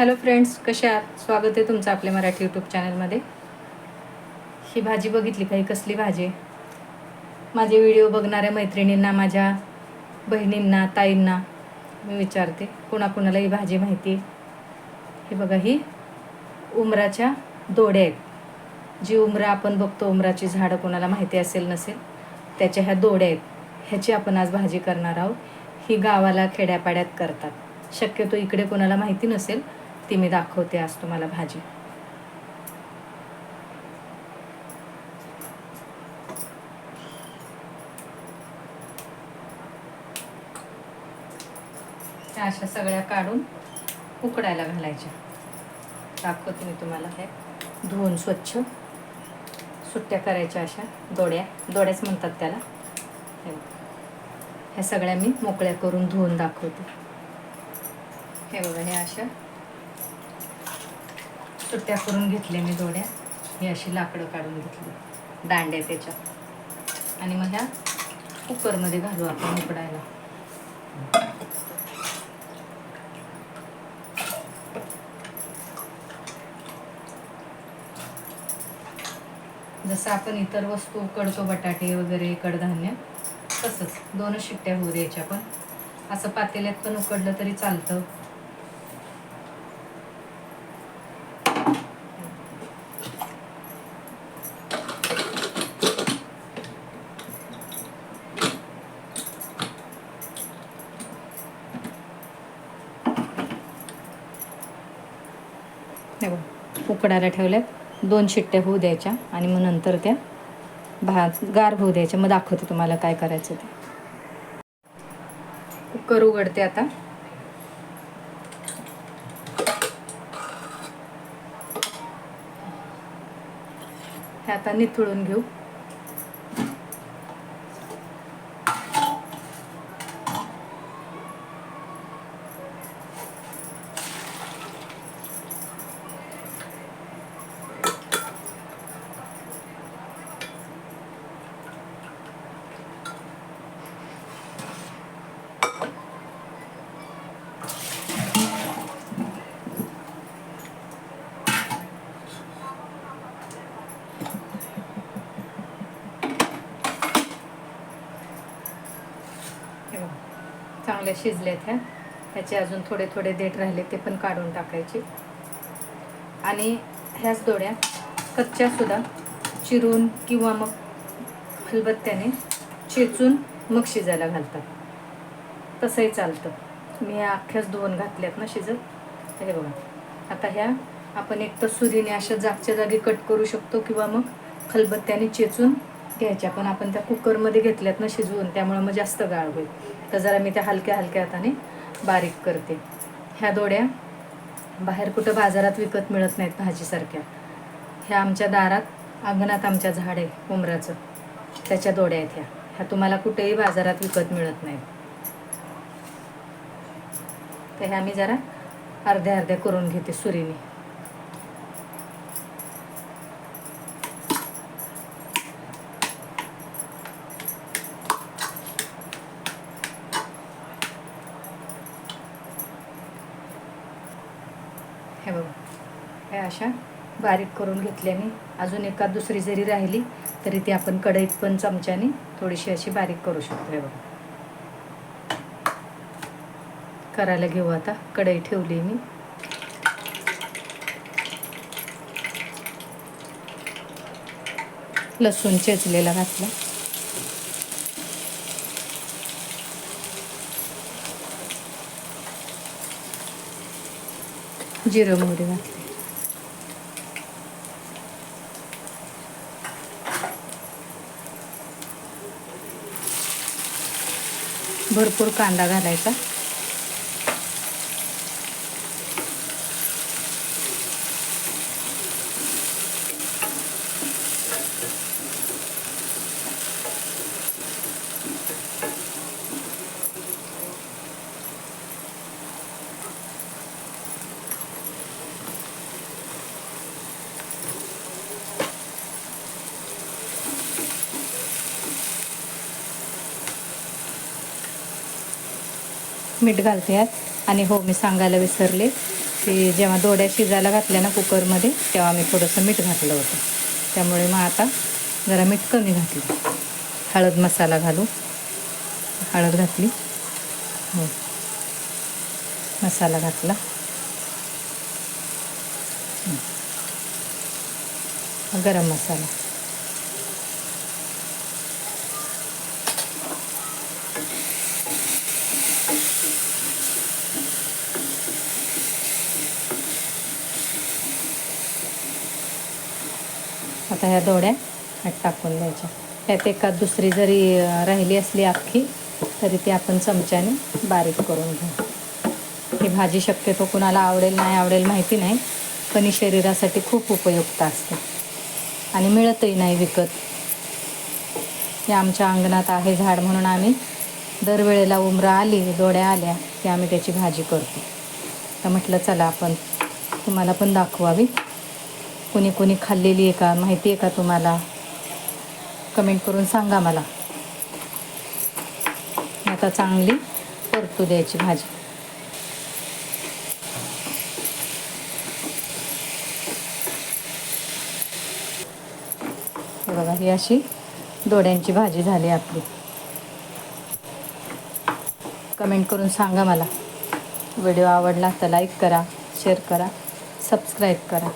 Hello friends कसे आहात? स्वागत आहे तुमचं आपल्या मराठी यूट्यूब चॅनलमध्ये ही भाजी बघितली का? ही कसली भाजी माझे व्हिडिओ बघणाऱ्या मैत्रिणींना माझ्या बहिणींना ताईंना मी विचारते कोणाकोणाला ही भाजी माहिती आहे? हे बघा ही उमराच्या दोड्या आहेत. जी उमरा आपण बघतो उमराची झाडं कोणाला माहिती असेल नसेल त्याच्या ह्या दोड्या आहेत. ह्याची आपण आज भाजी करणार आहोत. ही गावाला खेड्यापाड्यात करतात. शक्यतो इकडे कोणाला माहिती नसेल ती मी दाखवते आज तुम्हाला भाजी. अशा सगळ्या काढून उकडायला घालायच्या. दाखवते मी तुम्हाला हे. धुवून स्वच्छ. सुट्ट्या करायच्या अशा दोड्या. दोड्याच म्हणतात त्याला. ह्या सगळ्या मी मोकळ्या करून धुवून दाखवते. हे बघा हे अशा सुट्ट्या करून घेतल्या मी जोड्या. ही अशी लाकडं काढून घेतली. दांड्या त्याच्या आणि मग ह्या कुकरमध्ये घालू आपण उकडायला. जसं आपण इतर वस्तू उकडतो बटाटे वगैरे कडधान्य तसंच. दोनच शिट्ट्या होऊ द्यायच्या पण. असं पातेल्यात पण उकडलं तरी चालतं. हे बघ उकडायला ठेवल्यात. दोन शिट्ट्या होऊ द्यायच्या आणि मग नंतर त्या भात गार होऊ द्यायच्या. मग दाखवते तुम्हाला काय करायचं ते. कुकर उघडते आता. हे आता निथळून घेऊ हे बघा. चांगल्या शिजल्यात ह्या. ह्याचे अजून थोडे थोडे देठ राहिले ते पण काढून टाकायचे. आणि ह्याच दोड्या कच्च्यासुद्धा चिरून किंवा मग खलबत्त्याने चेचून मग शिजायला घालतात. तसंही चालतं. मी ह्या अख्ख्याच धुवून घातल्यात ना शिजत. हे बघा. आता ह्या आपण एक तर सुरीने अशा जागच्या जागी कट करू शकतो किंवा मग खलबत्त्याने चेचून घ्यायच्या पण आपण त्या कुकरमध्ये घेतल्यात ना शिजवून त्यामुळं मग जास्त गाळ होईल. तर जरा मी त्या हलक्या हलक्या हाताने बारीक करते. ह्या दोड्या बाहेर कुठं बाजारात विकत मिळत नाहीत भाजीसारख्या. ह्या आमच्या दारात अंगणात आमच्या झाड आहे उमराचं त्याच्या दोड्या आहेत ह्या. ह्या तुम्हाला कुठेही बाजारात विकत मिळत नाहीत. तर ह्या मी जरा अर्ध्या अर्ध्या करून घेते सुरीने. हे बघा. हे अशा बारीक करून घेतल्याने अजून एका दुसरी जरी राहिली तरी ती आपण कढईत पण चमच्याने थोडीशी अशी बारीक करू शकतो. हे बघा. करायला घेऊ आता. कढई ठेवली मी. लसूण चेचलेला घातला. जिरं मोहरी घातली. भरपूर कांदा घालायचा. मीठ घालते यात आणि हो मी सांगायला विसरले की जेव्हा दोड्या शिजायला घातल्या ना कुकरमध्ये तेव्हा मी थोडंसं मीठ घातलं होतं. त्यामुळे मग आता जरा मीठ कमी घातलं. हळद मसाला घालू. हळद घातली. हो. मसाला घातला. गरम मसाला. आता ह्या दोड्या ह्यात टाकून द्यायच्या. त्यात एखाद दुसरी जरी राहिली असली अख्खी तरी ती आपण चमच्याने बारीक करून घेऊ. ही भाजी शक्यतो कुणाला आवडेल नाही आवडेल माहिती नाही पण ही शरीरासाठी खूप उपयुक्त असते. आणि मिळतही नाही विकत. हे आमच्या अंगणात आहे झाड म्हणून आम्ही दरवेळेला उमरा आली दोड्या आल्या की आम्ही त्याची भाजी करतो. तर म्हटलं चला आपण तुम्हाला पण दाखवावी. कोणी कोणी खाल्लेली आहे का? माहिती आहे का तुम्हाला? कमेंट करून सांगा मला. आता चांगली परतू द्यायची भाजी. बघा ही अशी दोड्यांची भाजी झाली आपली. कमेंट करून सांगा मला. व्हिडिओ आवडला तर लाईक करा शेअर करा सबस्क्राईब करा.